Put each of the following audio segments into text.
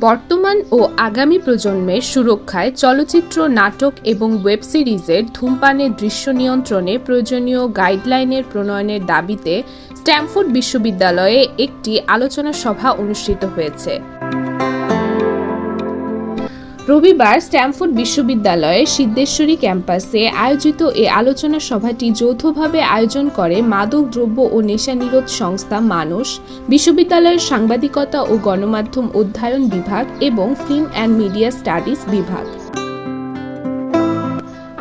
বর্তমান ও আগামী প্রজন্মের সুরক্ষায় চলচ্চিত্র, নাটক এবং ওয়েব সিরিজের ধূমপানের দৃশ্য নিয়ন্ত্রণে প্রয়োজনীয় গাইডলাইনের প্রণয়নের দাবিতে স্ট্যামফোর্ড বিশ্ববিদ্যালয়ে একটি আলোচনা সভা অনুষ্ঠিত হয়েছে। রবিবার স্ট্যামফোর্ড বিশ্ববিদ্যালয়ে সিদ্ধেশ্বরী ক্যাম্পাসে আয়োজিত এ আলোচনা সভাটি যৌথভাবে আয়োজন করে মাদক, দ্রব্য ও নেশা নিরোধ সংস্থা মানুষ বিশ্ববিদ্যালয়ের সাংবাদিকতা ও গণমাধ্যম অধ্যয়ন বিভাগ এবং ফিল্ম অ্যান্ড মিডিয়া স্টাডিজ বিভাগ।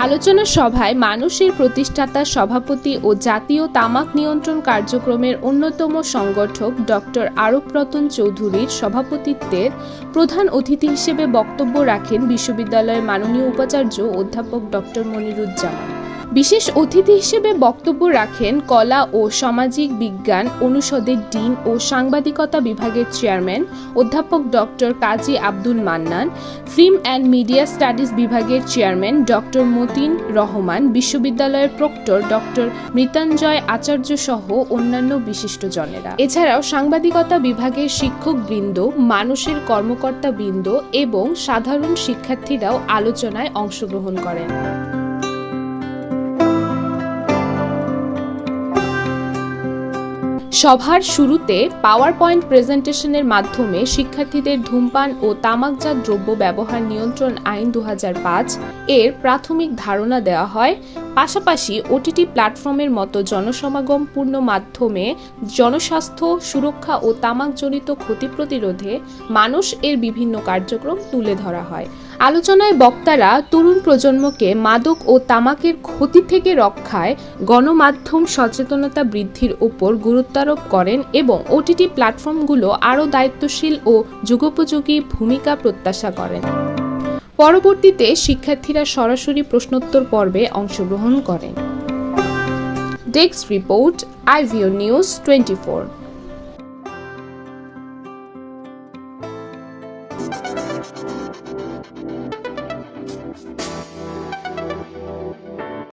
আলোচনা সভায় মানুষের প্রতিষ্ঠাতা সভাপতি ও জাতীয় তামাক নিয়ন্ত্রণ কার্যক্রমের অন্যতম সংগঠক ডক্টর আরব রতন চৌধুরীর সভাপতিত্বের প্রধান অতিথি হিসেবে বক্তব্য রাখেন বিশ্ববিদ্যালয়ের মাননীয় উপাচার্য অধ্যাপক ডক্টর মনিরুজ্জামান। বিশেষ অতিথি হিসেবে বক্তব্য রাখেন কলা ও সামাজিক বিজ্ঞান অনুষদের ডিন ও সাংবাদিকতা বিভাগের চেয়ারম্যান অধ্যাপক doctor Kazi Abdul Mannan, film and media studies বিভাগের চেয়ারম্যান ডক্টর মতিন রহমান, বিশ্ববিদ্যালয়ের প্রক্টর ডক্টর মৃত্যুঞ্জয় আচার্য সহ অন্যান্য বিশিষ্টজনেরা। এছাড়াও সাংবাদিকতা বিভাগের শিক্ষকবৃন্দ, মানুষের কর্মকর্তা বৃন্দ এবং সাধারণ শিক্ষার্থীরাও আলোচনায় অংশগ্রহণ করেন। সভার শুরুতে পাওয়ার পয়েন্ট প্রেজেন্টেশনের মাধ্যমে শিক্ষার্থীদের ধূমপান ও তামাকজাত দ্রব্য ব্যবহার নিয়ন্ত্রণ আইন দু হাজার পাঁচ এর প্রাথমিক ধারণা দেওয়া হয়। পাশাপাশি ওটিটি প্ল্যাটফর্মের মতো জনসমাগমপূর্ণ মাধ্যমে জনস্বাস্থ্য, সুরক্ষা ও তামাকজনিত ক্ষতি প্রতিরোধে মানুষ এর বিভিন্ন কার্যক্রম তুলে ধরা হয়। আলোচনায় বক্তারা তরুণ প্রজন্মকে মাদক ও তামাকের ক্ষতি থেকে রক্ষায় গণমাধ্যম সচেতনতা বৃদ্ধির উপর গুরুত্বারোপ করেন এবং ওটিটি প্ল্যাটফর্মগুলো আরও দায়িত্বশীল ও যুগোপযোগী ভূমিকা প্রত্যাশা করেন। পরবর্তীতে শিক্ষার্থীরা সরাসরি প্রশ্নোত্তর পর্বে অংশগ্রহণ করেন। Desk report, IVO news twenty Thank you.